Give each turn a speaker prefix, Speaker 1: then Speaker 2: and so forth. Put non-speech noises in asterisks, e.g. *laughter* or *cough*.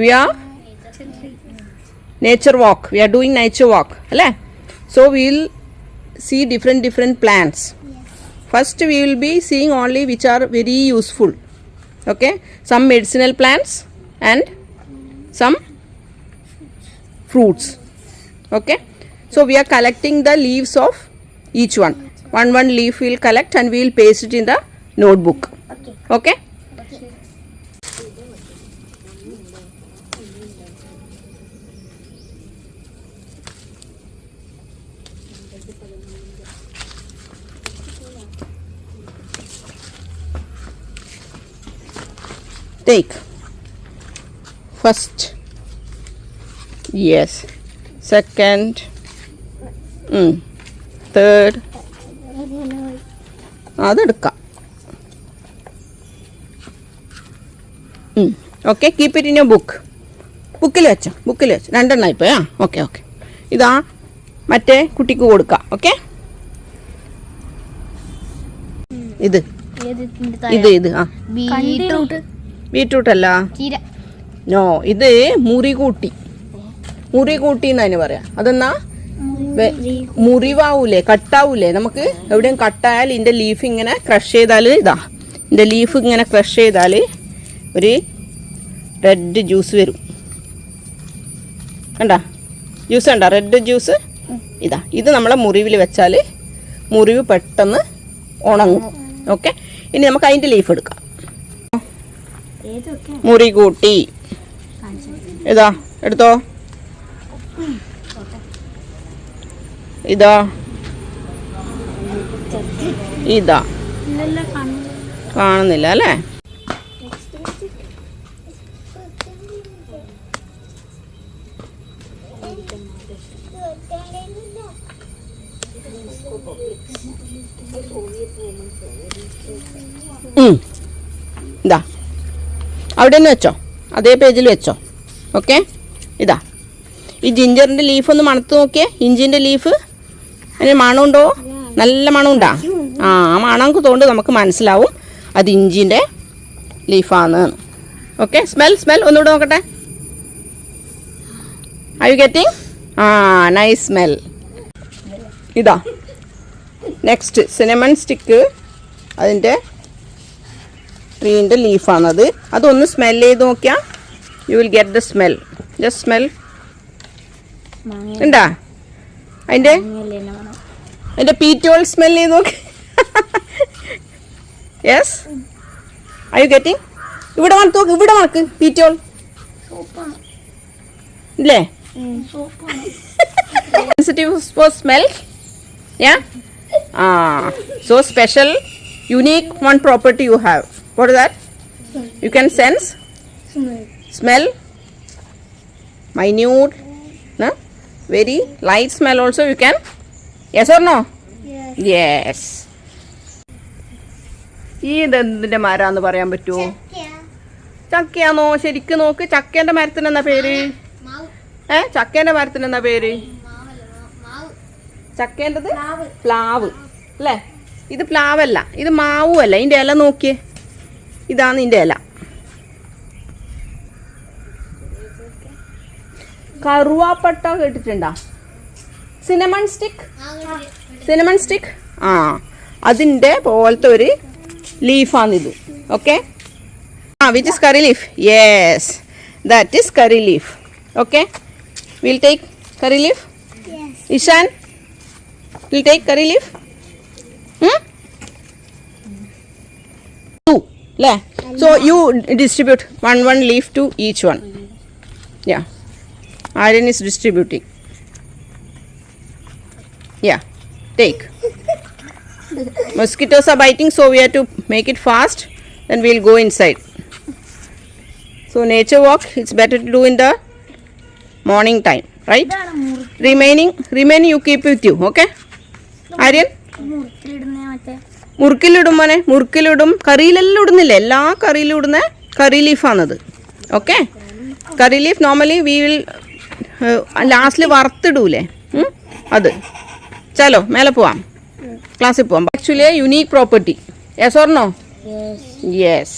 Speaker 1: we are nature walk we are doing nature walk അല്ലേ so will see different different plants first we will be seeing only which are very useful okay some medicinal plants and some fruits okay so we are collecting the leaves of each one one one leaf we'll collect and we'll paste it in the notebook okay Take. First. Yes. Second. Mm. third. അതെടുക്കാം. Okay keep it in you book ബുക്കിൽ വെച്ചോ ബുക്കിൽ വെച്ചോ. രണ്ടെണ്ണം ഇപ്പോൾ ആ. Okay okay ഇതാ മറ്റേ കുട്ടിക്ക് കൊടുക്കാം. ഓക്കെ? ഇത്. ഇത് ഇത് ആ.
Speaker 2: ബീട്രൂട്ട്
Speaker 1: ബീട്രൂട്ട് അല്ല നോ ഇത് മുറി കൂട്ടി എന്നതിന് പറയാ. അതെന്നാ? മുറിവാവൂലേ കട്ടാവൂലേ? നമുക്ക് എവിടെയും കട്ടായാൽ ഇതിന്റെ ലീഫ് ഇങ്ങനെ ക്രഷ് ചെയ്താൽ ഇതാ. ഇതിന്റെ ലീഫ് ഇങ്ങനെ ക്രഷ് ചെയ്താൽ ഒരു റെഡ് ജ്യൂസ് വരും. കണ്ട? ജ്യൂസ് കണ്ട? റെഡ് ജ്യൂസ് ഇതാ ഇത് നമ്മളെ മുറിവിൽ വെച്ചാൽ മുറിവ് പെട്ടെന്ന് ഉണങ്ങും. ഓക്കെ? ഇനി നമുക്ക് അതിന്റെ ലീഫ് എടുക്കാം. മുറി കൂട്ടി. ഇതാ എടുത്തോ? ഇതാ. ഇതാ. കാണുന്നില്ല അല്ലേ? ഇതാ. അവിടെ തന്നെ വെച്ചോ. അതേ പേജിൽ വെച്ചോ. ഓക്കെ? ഇതാ. ഈ ജിഞ്ചറിന്റെ ലീഫ് ഒന്ന് മണത്ത് നോക്കിയേ. ഇഞ്ചിന്റെ ലീഫ് അതിന് മണമുണ്ടോ? നല്ല മണമുണ്ടാ? ആ ആ മണം തോണ്ട് നമുക്ക് മനസ്സിലാവും അത് ഇഞ്ചിന്റെ ലീഫാണ് ഓക്കെ? സ്മെൽ സ്മെൽ ഒന്നുകൂടെ നോക്കട്ടെ. I you getting a nice smell ഇതാ. നെക്സ്റ്റ് സിനമൺ സ്റ്റിക്ക് അതിന്റെ ട്രീന്റെ ലീഫാണത് അതൊന്ന് സ്മെൽ ചെയ്ത് നോക്കിയാൽ you will get the smell just
Speaker 2: smell
Speaker 1: ഉണ്ടാ
Speaker 2: അതിന്റെ
Speaker 1: അതിന്റെ പീറ്റോൾ സ്മെൽ ചെയ്ത് നോക്കി. യെസ് ഐ യു ഗെറ്റിംഗ് ഇവിടെ വന്ന് നോക്ക് ഇവിടെ മണക്ക് പീറ്റോൾ ഇല്ലേ?
Speaker 2: സോപ്പാണ്
Speaker 1: sensitive for smell yeah ah so special unique one property you have what is that you can sense smell minute no? very light smell also you can yes or no yes ഈ ഇതെന്തിന്റെ മരാന്ന് പറയാൻ പറ്റുമോ ചക്കയാണോ ശരിക്കും നോക്ക് ചക്കേന്റെ മരത്തിന് എന്നാ പേര് ഏ? ചക്കേന്റെ മരത്തിന് എന്താ പേര്? ചക്കേന്റെത് പ്ലാവ്. അല്ലേ? ഇത് പ്ലാവല്ല. ഇത് മാവുമല്ല അല്ല ഇതിന്റെ ഇല നോക്കിയേ. ഇതാണ് ഇതിന്റെ ഇല. കറുവാപ്പട്ട കേട്ടിട്ടുണ്ടോ? സിനമൺ സ്റ്റിക്ക് സിനമൺ സ്റ്റിക്ക് ആ. അതിന്റെ പോലത്തെ ഒരു ലീഫാണിത് okay? Ah what is curry leaf yes that is curry leaf okay? We'll take curry leaf? Yes. Ishan? We'll take curry leaf? Hmm? Two. Le. So you distribute one one leaf to each one. Yeah. Iron is distributing. Yeah. Take. *laughs* Mosquitoes are biting, so we have to make it fast. Then we'll go inside. So nature walk, it's better to do in the morning time right remaining remaining you keep with you okay
Speaker 2: Aryan
Speaker 1: മുറുക്കിലിടും മോനെ മുറുക്കിലിടും. കറിയിലെല്ലാം ഇടുന്നില്ല എല്ലാ കറിയിലും ഇടുന്ന curry ലീഫാണത് okay curry leaf normally we will ലാസ്റ്റിൽ വറുത്തിടൂലേ? അത്. ചലോ മേലെ പോവാം. ക്ലാസ്സിൽ പോവാം. Actually unique property yes
Speaker 2: or no
Speaker 1: yes